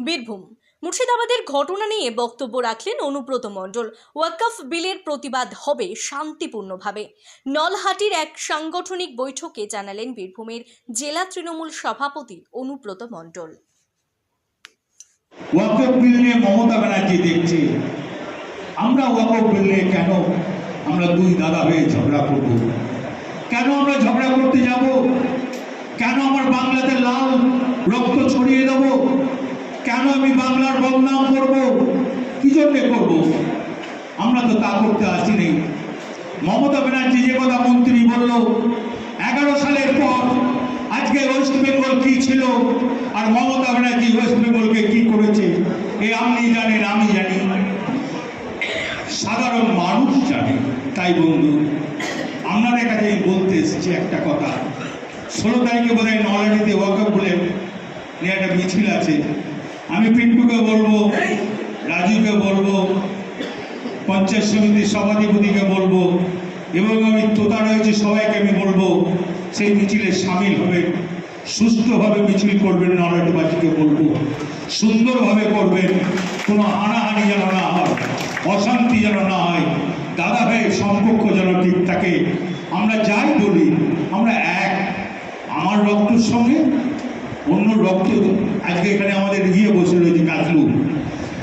বীরভূম। মুর্শিদাবাদের ঘটনা নিয়ে বক্তব্য রাখলেন অনুব্রত মণ্ডল। ওয়াকফ বিলের প্রতিবাদ হবে শান্তিপূর্ণভাবে। নলহাটির এক সাংগঠনিক বৈঠকে জানালেন বীরভূমের জেলা তৃণমূল সভাপতি অনুব্রত মণ্ডল। মমতা ব্যানার্জি দেখছে। আমরা ওয়াকফ বিল কেন আমরা দুই দাদা হয়ে ঝগড়া করব? কেন আমরা ঝগড়া করতে যাব? কেন আমার বাংলাতে লাল রক্ত ছড়িয়ে দেব? কেন আমি বাংলার বদনাম করব? কি জন্যে করব? আমরা তো তা করতে আসিনি। মমতা ব্যানার্জি যে কথা মন্ত্রী বলল, এগারো সালের পর আজকে ওয়েস্ট বেঙ্গল কি ছিল আর মমতা ব্যানার্জি ওয়েস্ট বেঙ্গলকে কি করেছে, এ আপনি জানেন আমি জানি। সাধারণ মানুষ জানে, তাই বন্ধু, আপনাদের কাছে বলতে এসেছি একটা কথা। ষোলো তারিখে বোধ হয় নলাটিতে ওয়াকআপ বলে একটা মিছিল আছে। আমি পিন্টুকে বলব রাজুকে বলব পঞ্চায়েত সমিতির সভাধিপতিকে বলব এবং আমি তোতা রয়েছে সবাইকে আমি বলব সেই মিছিলে সামিল হবে সুস্থভাবে মিছিল করবেন নলাটবাজিকে বলব সুন্দরভাবে করবেন কোনো হানাহানি যেন না হয় অশান্তি যেন না হয় দাদা ভাইয়ের সম্পর্ক যেন ঠিক থাকে। আমরা যাই বলি আমরা এক আমার রক্তের সঙ্গে অন্য রক্ত আজকে এখানে আমাদের গিয়ে বসে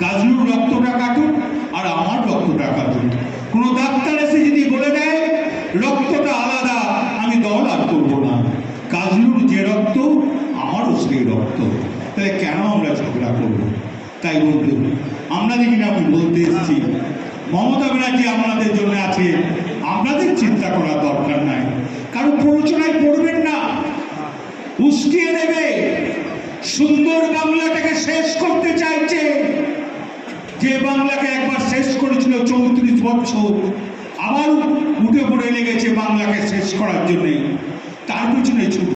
কাজলুর রক্তটা কাটুন আর আমার রক্তটা কাটুন কোনো ডাক্তার এসে যদি বলে দেয়, রক্তটা আলাদা, আমি দল আর করব না। কাজলুর যে রক্ত, আমারও সেই রক্ত। তাহলে কেন আমরা ঝগড়া করব? তাই বলতে আমরা দেখি না আমি বলতে এসেছি, মমতা ব্যানার্জি আপনাদের জন্য আছে। আপনাদের চিন্তা করার দরকার নাই। কারণ প্ররোচনায় পড়বেন না। উস্কিয়ে দেবে। সুন্দর বাংলাটাকে শেষ করতে চাইছে। যে বাংলাকে একবার শেষ করেছিল চৌত্রিশ বছর, আবার উঠে পড়ে লেগেছে বাংলাকে শেষ করার জন্যে। তার পিছনে ছুট